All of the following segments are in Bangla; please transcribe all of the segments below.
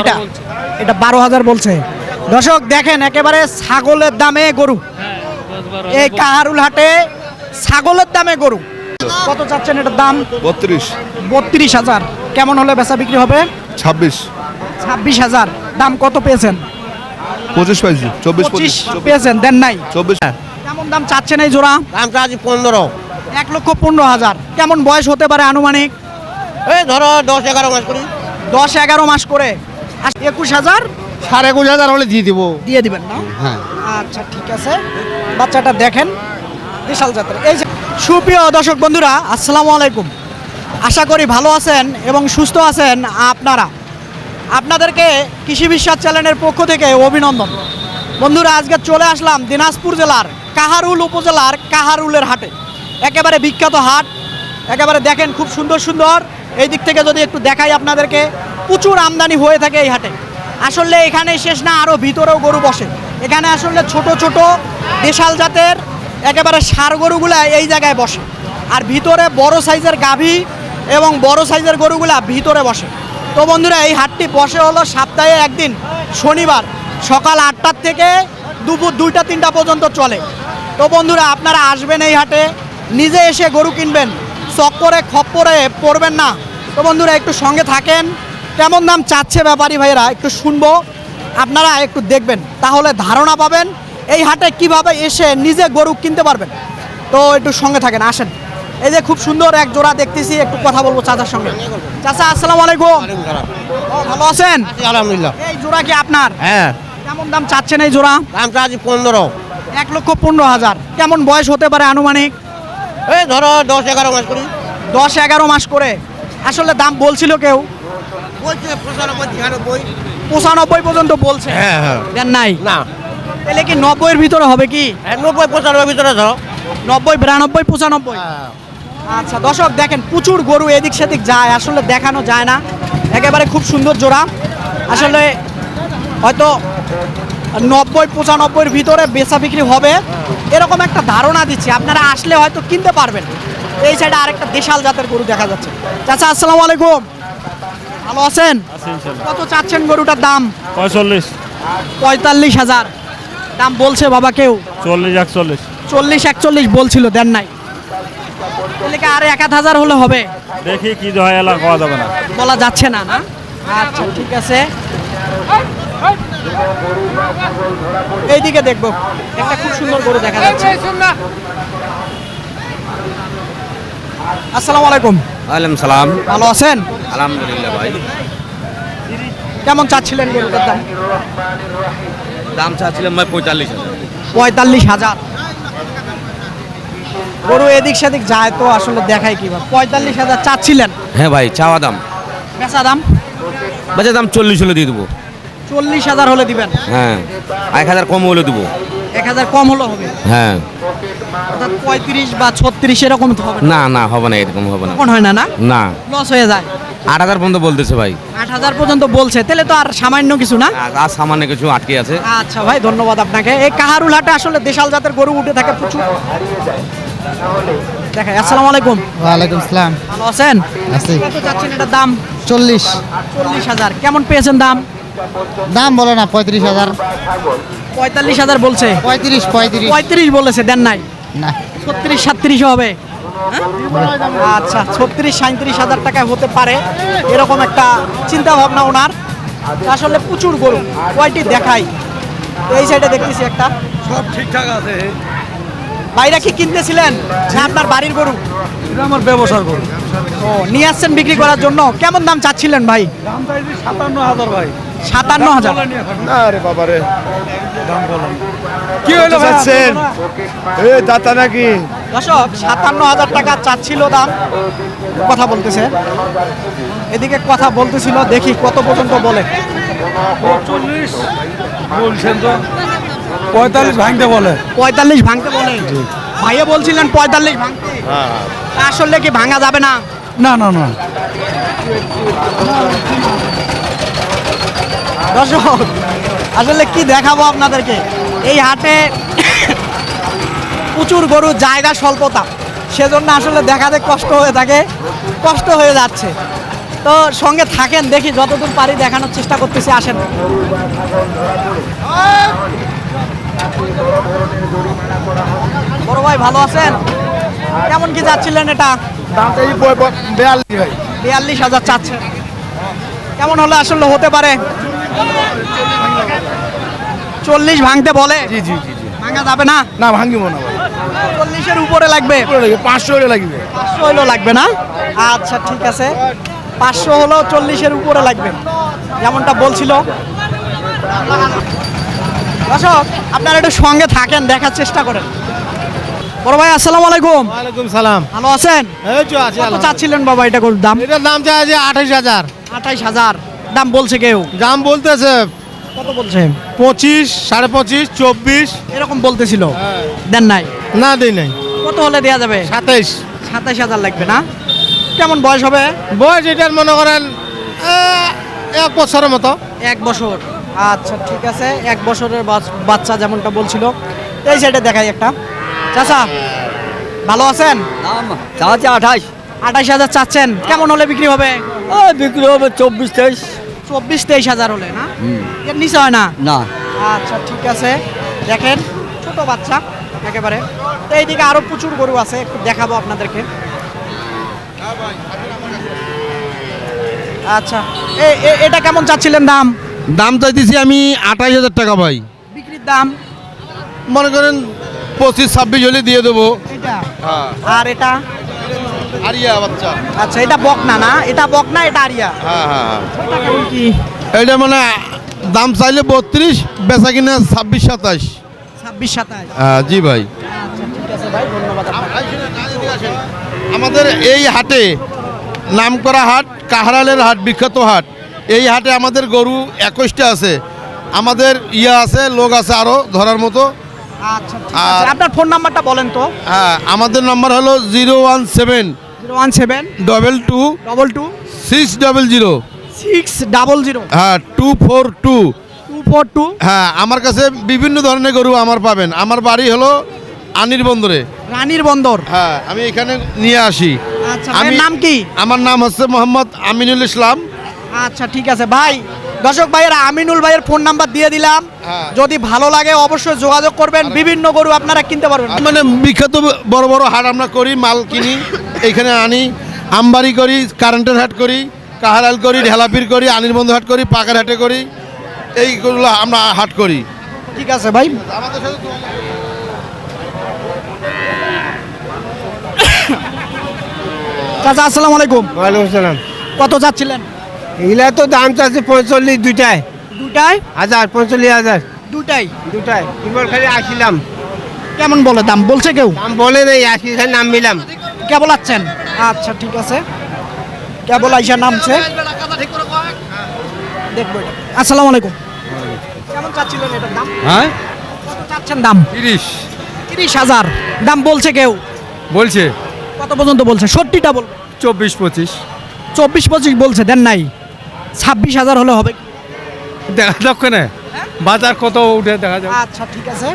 এটা এটা বারো হাজার বলছে। দর্শক দেখেন একেবারে ছাগলের দামে গরু। হ্যাঁ এই কাহারুল হাটে ছাগলের দামে গরু। কত চাচ্ছেন এটার দাম? বত্রিশ। বত্রিশ হাজার। কেমন হলে বেচা বিক্রি হবে? ছাব্বিশ। ছাব্বিশ হাজার। দাম কত পেয়েছেন? পঁচিশ পাইছি। চব্বিশ পঁচিশ পেয়েছেন দেন নাই। চব্বিশ। কেমন দাম চাচ্ছেন এই জোড়া? দাম চাচ্ছি পনেরো। এক লক্ষ পনেরো হাজার। কেমন বয়স হতে পারে আনুমানিক? এই ধরো দশ এগারো মাস করি। দশ এগারো মাস করে। একুশ হাজার? সাড়ে একুশ হাজার হলে দিয়ে দিব। দিয়ে দিবেন না? হ্যাঁ। আচ্ছা ঠিক আছে। বাচ্চাটা দেখেন বিশাল জাতের। এই সুপ্রিয় দর্শক বন্ধুরা আসসালামু আলাইকুম। আশা করি ভালো আছেন এবং সুস্থ আছেন আপনারা। আপনাদেরকে কৃষি বিশ্বাস চ্যানেলের পক্ষ থেকে অভিনন্দন। বন্ধুরা আজকে চলে আসলাম দিনাজপুর জেলার কাহারুল উপজেলার কাহারুলের হাটে। একেবারে বিখ্যাত হাট। একেবারে দেখেন খুব সুন্দর সুন্দর। এই দিক থেকে যদি একটু দেখাই আপনাদেরকে প্রচুর আমদানি হয়ে থাকে এই হাটে। আসলে এখানে শেষ না আরও ভিতরেও গরু বসে। এখানে আসলে ছোট ছোট দেশাল জাতের একেবারে সার গরুগুলা এই জায়গায় বসে। আর ভিতরে বড় সাইজের গাভী এবং বড় সাইজের গরুগুলা ভিতরে বসে। তো বন্ধুরা, এই হাটটি বসে হলো সপ্তাহে একদিন, শনিবার। সকাল আটটার থেকে দুপুর দুইটা, তিনটা পর্যন্ত চলে। তো বন্ধুরা, আপনারা আসবেন এই হাটে, নিজে এসে গরু কিনবেন। চক্করে, খপ্পরে পড়বেন না। তো বন্ধুরা, একটু সঙ্গে থাকেন। কেমন দাম চাচ্ছে ব্যাপারী ভাইয়েরা? একটু শুনব। আপনারা একটু দেখবেন। তাহলে ধারণা পাবেন এই হাটে কীভাবে এসে নিজে গরু কিনতে পারবেন। তো একটু সঙ্গে থাকেন আসেন। এই যে খুব সুন্দর এক জোড়া দেখতেছি একটু কথা বলব চাচার সঙ্গে। চাচা আসসালামু আলাইকুম। ও, ভালো আছেন? আলহামদুলিল্লাহ। এই জোড়া কি আপনার? হ্যাঁ। কেমন দাম চাচ্ছেন এই জোড়া? দাম চাচ্ছি পনেরো। এক লক্ষ পনেরো হাজার। কেমন বয়স হতে পারে আনুমানিক? এই ধরো দশ এগারো মাস করি। দশ এগারো মাস করে। আসলে দাম বলছিল কেউ। পঁচানব্বই পর্যন্ত বলছে? হ্যাঁ হ্যাঁ। দেন নাই? না। তাহলে কি নব্বইয়ের ভিতরে হবে কি? হ্যাঁ, নব্বই পঁচানব্বই ভিতরে ধরো। নব্বই বিরানব্বই পঁচানব্বই? আচ্ছা দর্শক দেখেন প্রচুর গরু এদিক সেদিক যায় আসলে দেখানো যায় না। একেবারে খুব সুন্দর জোড়া। আসলে হয়তো নব্বই পঁচানব্বইয়ের ভিতরে বেচা বিক্রি হবে। এরকম একটা ধারণা দিচ্ছি আপনারা আসলে হয়তো কিনতে পারবেন। এই সাইডে আরেকটা দেশাল জাতের গরু দেখা যাচ্ছে। চাচা আসসালামু আলাইকুম। ভালো আছেন? কত চাচ্ছেন গরুটার দাম? পঁয়তাল্লিশ। পঁয়তাল্লিশ হাজার। দাম বলছে বাবা কেউ? চল্লিশ একচল্লিশ। চল্লিশ একচল্লিশ বলছিল দেন নাই। তাহলে কি আর এক আধ হাজার হলে হবে? দেখি কি হয় এলা খাওয়া যাবে না। বলা যাচ্ছে না না? আচ্ছা ঠিক আছে। এইদিকে দেখব একটা খুব সুন্দর গরু দেখা যাচ্ছে। আসসালামু আলাইকুম। ওয়ালাইকুম সালাম। ভালো আছেন? আলহামদুলিল্লাহ ভাই। কেমন চাচ্ছিলেন গরুটার দাম? দাম চাচ্ছিলাম ভাই পঁয়তাল্লিশ হাজার। পঁয়তাল্লিশ হাজার। গরু এদিক সেদিক যায় তো আসলে দেখায় কীভাবে পঁয়তাল্লিশ হাজার চাচ্ছিলেন। হ্যাঁ ভাই চাওয়া দাম। বেচা দাম? বাচ্চা দাম চল্লিশ হলে দিয়ে দেবো। চল্লিশ হাজার হলে দিবেন? হ্যাঁ এক হাজার কম হলে দেবো। এক হাজার কম হলে হবে। হ্যাঁ। অর্থাৎ পঁয়ত্রিশ বা ছত্রিশ এরকম তো হবে না? না না হবে না এরকম হবে না। তখন হয় না না? না। লস হয়ে যায়। আট হাজার পর্যন্ত বলতেছে ভাই। আট হাজার পর্যন্ত বলছে তাহলে তো আর সামান্য কিছু না? আর- সামান্য কিছু আটকে আছে। আচ্ছা ভাই ধন্যবাদ আপনাকে। এই কাহারুল হাটে আসলে দেশাল জাতের গরু উঠে থাকে প্রচুর। দেখা আসসালামু আলাইকুম। ওয়ালাইকুম আসসালাম ভালো আছেন? আছি। কত চাচ্ছেন এটার দাম? চল্লিশ। চল্লিশ হাজার। কেমন পেয়েছেন দাম? দাম বলে না পঁয়ত্রিশ হাজার। পঁয়তাল্লিশ হাজার বলছে। পঁয়ত্রিশ পঁয়ত্রিশ। পঁয়ত্রিশ বলেছে দেন নাই। না। ছত্রিশ সাতত্রিশ হবে। হ্যাঁ? আচ্ছা ছত্রিশ সাঁত্রিশ হাজার টাকায় হতে পারে এরকম একটা চিন্তা ভাবনা ওনার। আসলে প্রচুর গরু কয়টি দেখাই। এই সাইডে দেখতেছি একটা। সব ঠিকঠাক আছে। বাইরে কি কিনতেছিলেন না আপনার বাড়ির গরু? এটা আমার ব্যবসার করুন ও নিয়ে আসছেন বিক্রি করার জন্য। কেমন দাম চাচ্ছিলেন ভাই? দাম চাইছি সাতান্ন হাজার ভাই। সাতান্ন হাজার। আরে বাবা রে। দাম বলেন কি হইল চাচ্ছেন? এ দাতা নাকি? দর্শক সাতান্ন হাজার টাকা চাচ্ছিল দাম। কথা বলতেছে। এদিকে কথা বলতেছিল দেখি কত পর্যন্ত বলে। চল্লিশ বলছেন তো। পঁয়তাল্লিশ ভাঙতে বলে। পঁয়তাল্লিশ ভাঙতে বলে। ভাইয়ে বলছিলেন পঁয়তাল্লিশ ভাঙতে। আসলে কি ভাঙা যাবে না? না না না। দর্শক আসলে কি দেখাবো আপনাদেরকে? এই হাটে প্রচুর গরু জায়গা স্বল্পতা। সেজন্য আসলে দেখাতে কষ্ট হয়ে থাকে কষ্ট হয়ে যাচ্ছে। তো সঙ্গে থাকেন দেখি যতদূর পারি দেখানোর চেষ্টা করতেছি আসেন। বড় ভাই ভালো আছেন? কেমন কি যাচ্ছিলেন এটা? বিয়াল্লিশ বিয়াল্লিশ হাজার চাচ্ছেন কেমন হলে? আসলে হতে পারে। চল্লিশ ভাঙতে বলে? জি জি জি জি। ভাঙা যাবে না? না ভাঙ্গিব না চল্লিশের উপরে লাগবে? পাঁচশো হলে লাগবে। পাঁচশো হলেও লাগবে না? আচ্ছা ঠিক আছে। পাঁচশো হলেও চল্লিশের উপরে লাগবে। যেমনটা বলছিল। দর্শক আপনারা একটু সঙ্গে থাকেন দেখার চেষ্টা করেন। বড় ভাই আসসালামু আলাইকুম। ওয়ালাইকুম সালাম। ভালো আছেন? এই তো আছে চাচ্ছিলেন বাবা এটা গরুর দাম? এটার দাম চাই যে আঠাইশ হাজার। আঠাইশ হাজার। দাম বলছে কেউ? দাম বলতেছে কত বলছে? পঁচিশ সাড়ে পঁচিশ চব্বিশ। এরকম বলতেছিল? দেন নাই? না দেই নাই। কত হলে দেওয়া যাবে? সাতাইশ। সাতাইশ হাজার লাগবে না? কেমন বয়স হবে? বয়স এটার মনে করেন এক বছরের মতো। এক বছর। আচ্ছা ঠিক আছে। এক বছরের বাচ- বাচ্চা যেমনটা বলছিল। এই সাইডে দেখাই একটা। চাচা ভালো আছেন? চাচ্ছে আঠাইশ আঠাশ। হাজার চাচ্ছেন। কেমন হলে বিক্রি হবে? বিক্রি হবে চব্বিশ তেইশ। চব্বিশ তেইশ হাজার হলে না? এর নিচে হয় না? না। আচ্ছা ঠিক আছে। দেখেন ছোট বাচ্চা একেবারে। তো এইদিকে আরও প্রচুর গরু আছে একটু দেখাবো আপনাদেরকে। আচ্ছা এটা কেমন চাচ্ছিলেন দাম? দাম চাইতেছি আমি আঠাইশ হাজার টাকা ভাই। বিক্রির দাম? মনে করেন পঁচিশ ছাব্বিশ হলে দিয়ে দেবো। এটা? হ্যাঁ। আর এটা? আরিয়া বাচ্চা। আচ্ছা এটা বকনা না? এটা বকনা এটা আরিয়া? হ্যাঁ হ্যাঁ হ্যাঁ। এটা কি? এইটা মানে দাম চাইলে বত্রিশ বেচা কিনা ছাব্বিশ সাতাশ। ছাব্বিশ সাতাশ। হ্যাঁ জি ভাই। আচ্ছা ঠিক আছে ভাই ধন্যবাদ আপনাকে। আমাদের এই হাটে নামকরা হাট কাহারালের হাট বিখ্যাত হাট। এই হাটে আমাদের গরু একুশটা আছে। আমাদের ইয়া আছে লোক আছে আরও ধরার মতো। আচ্ছা আর- আপনার ফোন নাম্বারটা বলেন তো। হ্যাঁ আমাদের নম্বর হলো zero one seven one seven double two double two six double zero six double zero হ্যাঁ two four two two four two হ্যাঁ আমার কাছে বিভিন্ন ধরনের গরু আমার পাবেন। আমার বাড়ি হলো আনির বন্দরে। রানীর বন্দর? হ্যাঁ আমি এখানে নিয়ে আসি। আচ্ছা নাম কি? আমার নাম হচ্ছে মোহাম্মদ আমিনুল ইসলাম। আচ্ছা ঠিক আছে ভাই। দর্শক ভাইয়েরা আমিনুল ভাইয়ের ফোন নাম্বার দিয়ে দিলাম। হ্যাঁ। যদি ভালো লাগে অবশ্যই যোগাযোগ করবেন। বিভিন্ন গরু আপনারা কিনতে পারবেন। মানে বিখ্যাত বড় বড় হাট আমরা করি মাল কিনি এখানে আনি আমবাড়ি করি কারেন্টের হাট করি কাহারাল করি ঢেলাপির করি আনির বন্ধু হাট করি পাকার হাটে করি এইগুলো আমরা হাট করি। ঠিক আছে ভাই। আমাদের সাথে চাচা আসসালামু আলাইকুম। ওয়ালাইকুম সালাম কত যাচ্ছিলেন? এগুলা তো দাম চাচ্ছে পঁয়তাল্লিশ দুইটায়। দুটাই হাজার পঁয়তাল্লিশ হাজার। দুটাই দুটায় তোমার খালি আসিলাম কেমন বলে দাম? বলছে কেউ? দাম বলে নাই আসি খালি নাম মিলাম কেবল আছেন? আচ্ছা ঠিক আছে। কেবল আইসা নামছে। দেখব আসসালামু আলাইকুম। কেমন চাচ্ছিলেন এটার দাম? হ্যাঁ? কত চাচ্ছেন দাম? তিরিশ। তিরিশ হাজার। দাম বলছে কেউ? বলছে। কত পর্যন্ত বলছে? সত্যিটা বল চব্বিশ পঁচিশ। চব্বিশ পঁচিশ বলছে দেন নাই। ছাব্বিশ হাজার হলে হবে। দেখা যাক না বাজার কত উঠে দেখা যাক। আচ্ছা ঠিক আছে।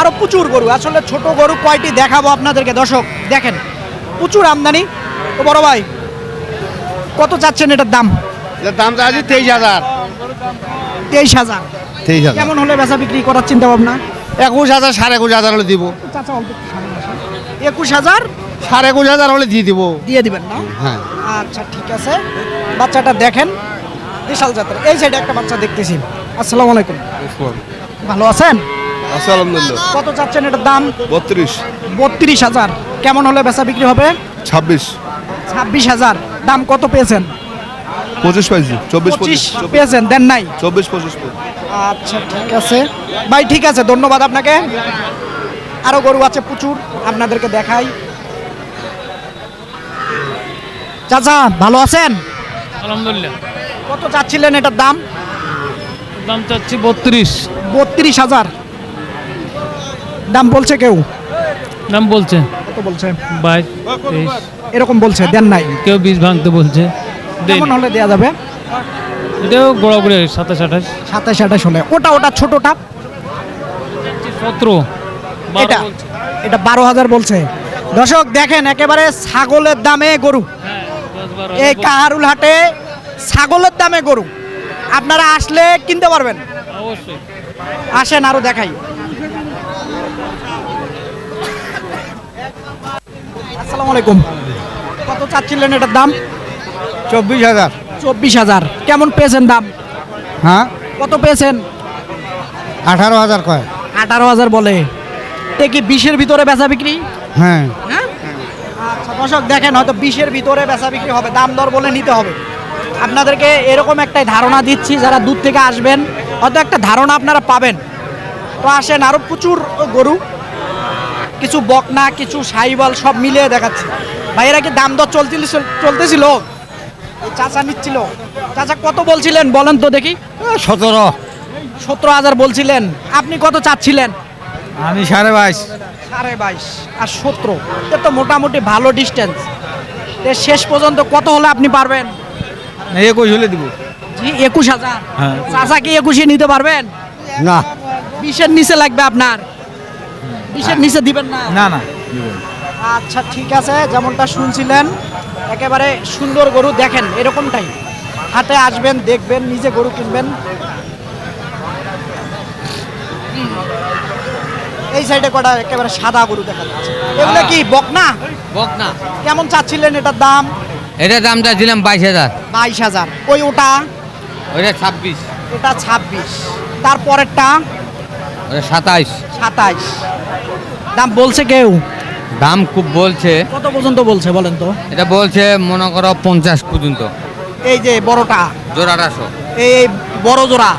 আরও প্রচুর গরু আসলে ছোট গরু কয়টি দেখাবো আপনাদেরকে দর্শক দেখেন। প্রচুর আমদানি। তো বড় ভাই কত চাচ্ছেন এটার দাম? দাম চাইছি তেইশ হাজার। তেইশ হাজার। তেইশ হাজার। কেমন হলে বেচা বিক্রি করার চিন্তা ভাবনা? একুশ হাজার সাড়ে একুশ হাজার হলে দিব। চাচা অল্প। একুশ হাজার? সাড়ে একুশ হাজার হলে দিয়ে দিব। দিয়ে দিবেন না? হ্যাঁ। আচ্ছা ঠিক আছে। বাচ্চাটা দেখেন। বিশাল জাতের এই সাইডে একটা বাচ্চা দেখতেছি। আসসালামু আলাইকুম। ভালো আছেন? আছে আলহামদুলিল্লাহ। কত চাচ্ছেন এটার দাম? বত্রিশ। বত্রিশ হাজার। কেমন হলে বেচা বিক্রি হবে? ছাব্বিশ। ছাব্বিশ হাজার। দাম কত পেয়েছেন? পঁচিশ পাইছি। চব্বিশ পঁচিশ। পেয়েছেন দেন নাই? চব্বিশ পঁচিশ। আচ্ছা ঠিক আছে। ভাই ঠিক আছে ধন্যবাদ আপনাকে। আরও গরু আছে প্রচুর আপনাদেরকে দেখাই। চাচা ভালো আছেন? আলহামদুলিল্লাহ। কত চাচ্ছিলেন এটার দাম? দাম চাচ্ছি বত্রিশ। বত্রিশ হাজার। দাম বলছে কেউ? দাম বলছে। কত বলছে? বাইশ এরকম বলছে দেন নাই। কেউ বীজ ভাঙতে বলছে। কেমন হলে দেওয়া যাবে? এটাও গোড়াগুড়ি সাতাশ আঠাশ। সাতাশ আঠাশ হলে। ওটা ওটা ছোটটা? সতেরো এটা এটা বারো হাজার বলছে। দর্শক দেখেন একেবারে ছাগলের দামে গরু। হ্যাঁ এই কাহারুল হাটে ছাগলের দামে গরু। আপনারা আসলে কিনতে পারবেন। অবশ্যই। আসেন আরও দেখাই। আসসালামু আলাইকুম। কত চাচ্ছিলেন এটার দাম? চব্বিশ হাজার। চব্বিশ হাজার। কেমন পেয়েছেন দাম? হ্যাঁ? কত পেয়েছেন? আঠারো হাজার কয়। আঠারো হাজার বলে। তে কি বিশের ভিতরে বেচা বিক্রি? হ্যাঁ। হ্যাঁ? আচ্ছা দর্শক দেখেন হয়তো বিশের ভিতরে বেচা বিক্রি হবে দাম দর বলে নিতে হবে। আপনাদেরকে এরকম একটাই ধারণা দিচ্ছি যারা দূর থেকে আসবেন হয়তো একটা ধারণা আপনারা পাবেন। তো আসেন আরও প্রচুর গরু কিছু বকনা কিছু সাইবল সব মিলিয়ে দেখাচ্ছি। ভাইয়েরা কি দাম দর চলছিল চলতেছিল? চাচা নিচ্ছিল। চাচা কত বলছিলেন? বলেন তো দেখি। সতেরো। সতেরো হাজার বলছিলেন। আপনি কত চাচ্ছিলেন? আমি সাড়ে বাইশ। সাড়ে বাইশ আর সতেরো। এটা তো মোটামুটি ভালো ডিস্টেন্স শেষ পর্যন্ত কত হলে আপনি পারবেন? একুশ হলে দিব। জি একুশ হাজার। হ্যাঁ। চাচা কি একুশে নিতে পারবেন? না। বিশের নিচে লাগবে আপনার। বিশের নিচে দিবেন না। না না। আচ্ছা ঠিক আছে যেমনটা শুনছিলেন একেবারে সুন্দর গরু দেখেন এরকমটাই। হাটে আসবেন দেখবেন নিজে গরু কিনবেন। এই সাইডে কটা একেবারে সাদা গরু দেখা যাচ্ছে। এগুলো কি বকনা? বক না কেমন চাচ্ছিলেন এটার দাম? এটার দামটা দিলাম বাইশ হাজার। বাইশ হাজার। ওই ওটা? ওইটা ছাব্বিশ। এটা ছাব্বিশ। তারপরেরটা ওটা সাতাইশ। সাতাইশ। দাম বলছে কেউ? দাম খুব বলছে। কত পর্যন্ত বলছে বলেন তো? এটা বলছে মনে করো পঞ্চাশ পর্যন্ত। এই যে বড়টা? জোড়াটাশো এই বড় জোড়া?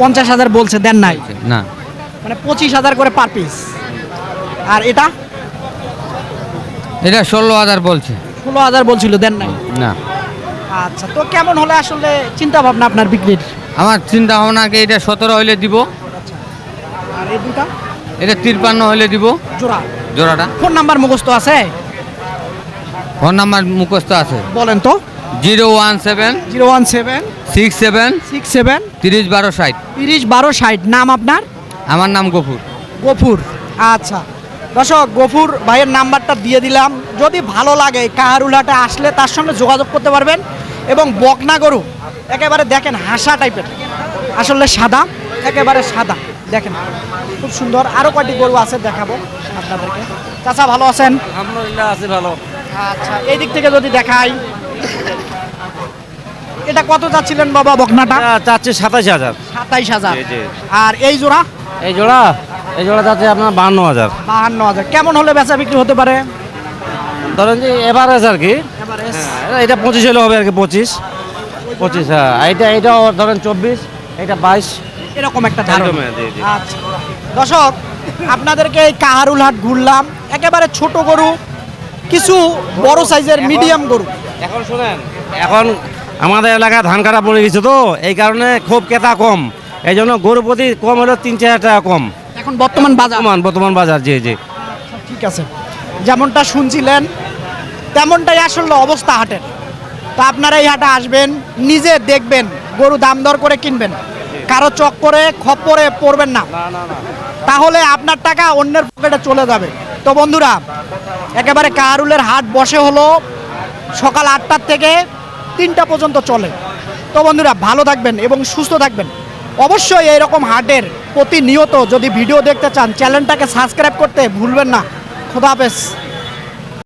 পঞ্চাশ হাজার বলছে দেন নাই? না। মানে পঁচিশ হাজার করে পার পিস আর এটা? এটা ষোলো হাজার বলছে। ষোলো হাজার বলছিল দেন নাই? না। আচ্ছা তো কেমন হলে আসলে চিন্তা ভাবনা আপনার বিক্রির? আমার চিন্তা ভাবনা কি এটা সতেরো হলে দিব। আর এই দুটা এটা তিরপান্ন হলে দিব। জোড়া? জোড়াটা। ফোন নাম্বার মুখস্থ আছে? ফোন নাম্বার মুখস্থ আছে। বলেন তো। Zero one seven zero one seven six seven six seven তিরিশ বারো ষাট। তিরিশ বারো ষাট। নাম আপনার? আমার নাম গফুর। গফুর। আচ্ছা। দর্শক গফুর ভাইয়ের নাম্বারটা দিয়ে দিলাম। যদি ভালো লাগে কাহারুলহাটে আসলে তার সঙ্গে যোগাযোগ করতে পারবেন এবং বকনা গরু একেবারে দেখেন হাসা টাইপের। আসলে সাদা একেবারে সাদা। দেখেন খুব সুন্দর। আরও কয়টি গরু আছে দেখাবো আপনাদেরকে। চাচা ভালো আছেন? আলহামদুলিল্লাহ আছে ভালো। আচ্ছা এই দিক থেকে যদি দেখাই। এটা কত যাচ্ছিলেন বাবা বকনাটা? চাচ্ছে সাতাইশ হাজার। সাতাইশ হাজার। আর এই জোড়া? এই জোড়া? এই জোড়া যাচ্ছে আপনার বাহান্ন হাজার। বাহান্ন হাজার। কেমন হলে বেচা বিক্রি হতে পারে? ধরেন যে এভারেজ আর কি। হ্যাঁ, এটা পঁচিশ হলে হবে আর কি পঁচিশ। পঁচিশ হ্যাঁ। এইটা এইটাও ধরেন চব্বিশ এটা বাইশ। এরকম একটা ধারণা। আচ্ছা। দর্শক আপনাদেরকে এই কাহারুল হাট ঘুরলাম। একেবারে ছোট গরু কিছু বড় সাইজের মিডিয়াম গরু। এখন শুনেন এখন আমাদের এলাকায় ধান কাটা পড়ে গেছে তো এই কারণে খুব ক্রেতা কম। এই জন্য গরু প্রতি কম হলো তিন চার হাজার টাকা কম। এখন বর্তমান বাজার? বর্তমান বর্তমান বাজার জি জি। ঠিক আছে। যেমনটা শুনছিলেন তেমনটাই আসলে অবস্থা হাটের। তা আপনারা এই হাটে আসবেন নিজে দেখবেন গরু দাম দর করে কিনবেন। কারও চক চক্করে খপ্পরে পড়বেন না। তাহলে আপনার টাকা অন্যের পকেটে চলে যাবে। তো বন্ধুরা একেবারে কাহারুলের হাট বসে হলো সকাল আটটার থেকে তিনটা পর্যন্ত চলে। তো বন্ধুরা ভালো থাকবেন এবং সুস্থ থাকবেন। অবশ্যই এইরকম হাটের প্রতিনিয়ত যদি ভিডিও দেখতে চান চ্যানেলটাকে সাবস্ক্রাইব করতে ভুলবেন না। খোদা